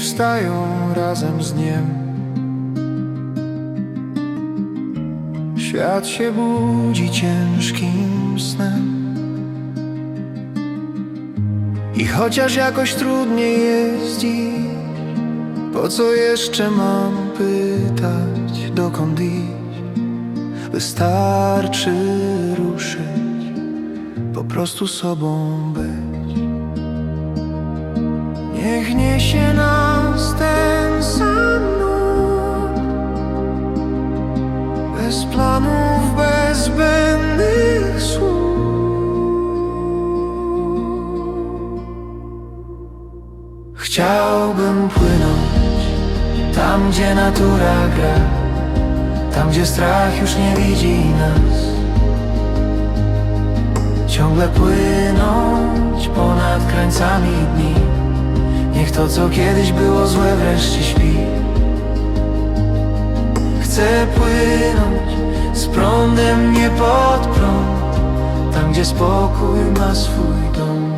wstają razem z dniem. Świat się budzi ciężkim snem. I chociaż jakoś trudniej jest dziś, po co jeszcze mam pytać, dokąd iść? Wystarczy ruszyć, po prostu sobą. Niech niesie nas ten sam nurt Bez planów, bez zbędnych słów. Chciałbym płynąć tam, gdzie natura gra Tam, gdzie strach już nie widzi nas. Ciągle płynąć ponad krańcami dni Niech to, co kiedyś było złe, wreszcie śpi. Chcę płynąć z prądem, nie pod prąd Tam, gdzie spokój ma swój dom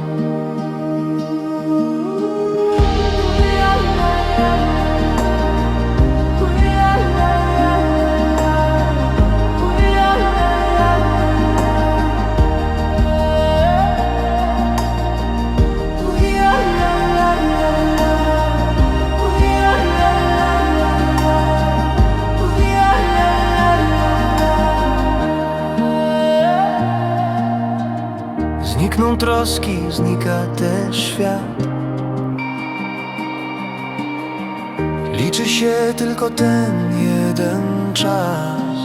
Znikną troski, znika też świat. Liczy się tylko ten jeden czas.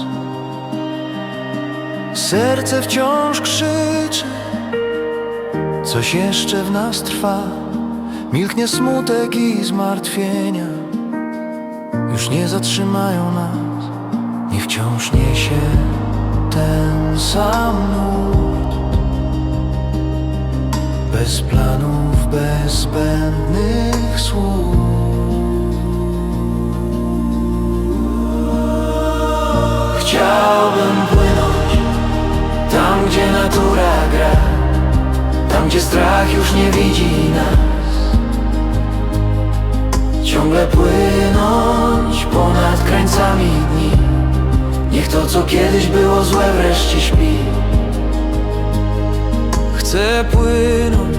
Serce wciąż krzyczy Coś jeszcze w nas trwa. Milknie smutek i zmartwienia Już nie zatrzymają nas. Nie wciąż niesie ten sam nurt bez planów, bez zbędnych słów. Chciałbym płynąć tam, gdzie natura gra Tam, gdzie strach już nie widzi nas. Ciągle płynąć ponad krańcami dni. Niech to, co kiedyś było złe, wreszcie śpi. Chcę płynąć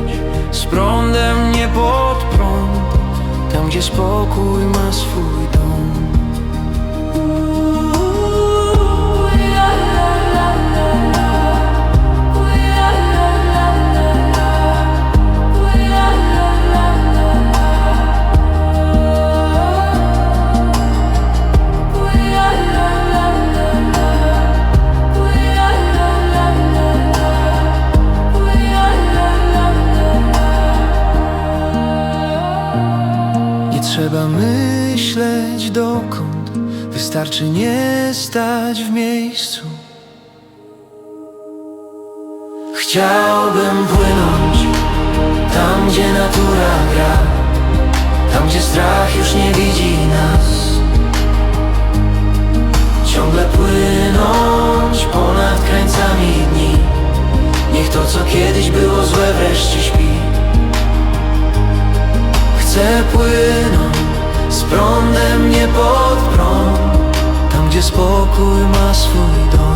z prądem, nie pod prąd. Tam, gdzie spokój ma swój dom trzeba myśleć dokąd Wystarczy nie stać w miejscu. Chciałbym płynąć Tam, gdzie natura gra Tam, gdzie strach już nie widzi nas. Ciągle płynąć ponad krańcami dni. Niech to, co kiedyś było złe, wreszcie śpi. Chcę płynąć prądem, nie pod prąd Tam, gdzie spokój ma swój dom